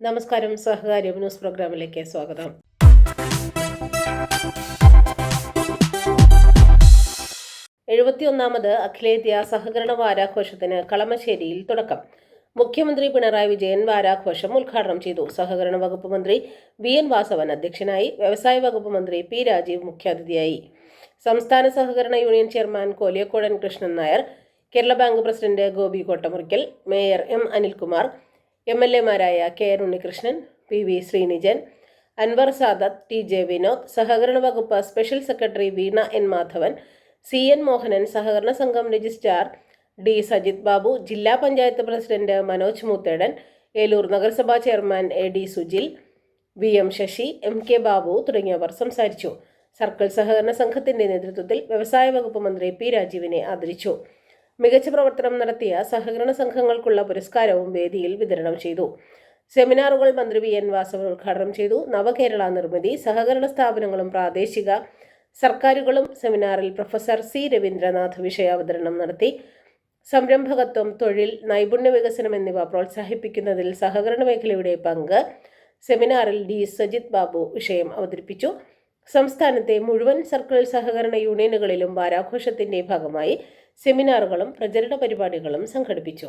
നമസ്കാരം സഹകാര്യം ന്യൂസ് പ്രോഗ്രാമിലേക്ക് സ്വാഗതം. എഴുപത്തിയൊന്നാമത് അഖിലേന്ത്യാ സഹകരണ വാരാഘോഷത്തിന് കളമശ്ശേരിയിൽ തുടക്കം. മുഖ്യമന്ത്രി പിണറായി വിജയൻ വാരാഘോഷം ഉദ്ഘാടനം ചെയ്തു. സഹകരണ വകുപ്പ് മന്ത്രി വി എൻ വാസവൻ അധ്യക്ഷനായി വ്യവസായ വകുപ്പ് മന്ത്രി പി രാജീവ് മുഖ്യാതിഥിയായി. സംസ്ഥാന സഹകരണ union chairman Koliyakkodan Krishnan Nair Kerala bank president Gopi Kottamurikkal mayor M Anilkumar M L എമാരായ K R Unnikrishnan P V Sreenijan Anwar Sadath T J Vinod സഹകരണ വകുപ്പ് special secretary Veena N Madhavan C N Mohanan സഹകരണ സംഘം registrar D Sajith Babu ജില്ലാ panchayat president Manoj Moothedan Eloor നഗരസഭാ chairman A D Sujil V M Sasi M K Babu തുടങ്ങിയവർ സംസാരിച്ചു. Circle സഹകരണ സംഘത്തിന്റെ നേതൃത്വത്തിൽ വ്യവസായ വകുപ്പ് മന്ത്രി പി രാജീവിനെ ആദരിച്ചു. മികച്ച പ്രവർത്തനം നടത്തിയ സഹകരണ സംഘങ്ങൾക്കുള്ള പുരസ്കാരവും വേദിയിൽ വിതരണം ചെയ്തു. സെമിനാറുകൾ മന്ത്രി വി. എൻ. വാസവൻ ഉദ്ഘാടനം ചെയ്തു. നവകേരള നിർമ്മിതി സഹകരണ സ്ഥാപനങ്ങളും പ്രാദേശിക സർക്കാരുകളും സെമിനാറിൽ പ്രൊഫസർ സി. രവീന്ദ്രനാഥ് വിഷയാവതരണം നടത്തി. സംരംഭകത്വം തൊഴിൽ നൈപുണ്യ വികസനം എന്നിവ പ്രോത്സാഹിപ്പിക്കുന്നതിൽ സഹകരണ മേഖലയുടെ പങ്ക് സെമിനാറിൽ ഡി. സജിത് ബാബു വിഷയം അവതരിപ്പിച്ചു. സംസ്ഥാനത്തെ മുഴുവൻ സർക്കിൾ സഹകരണ യൂണിയനുകളിലും വാരാഘോഷത്തിന്റെ ഭാഗമായി സെമിനാറുകളും പ്രചരണ പരിപാടികളും സംഘടിപ്പിച്ചു.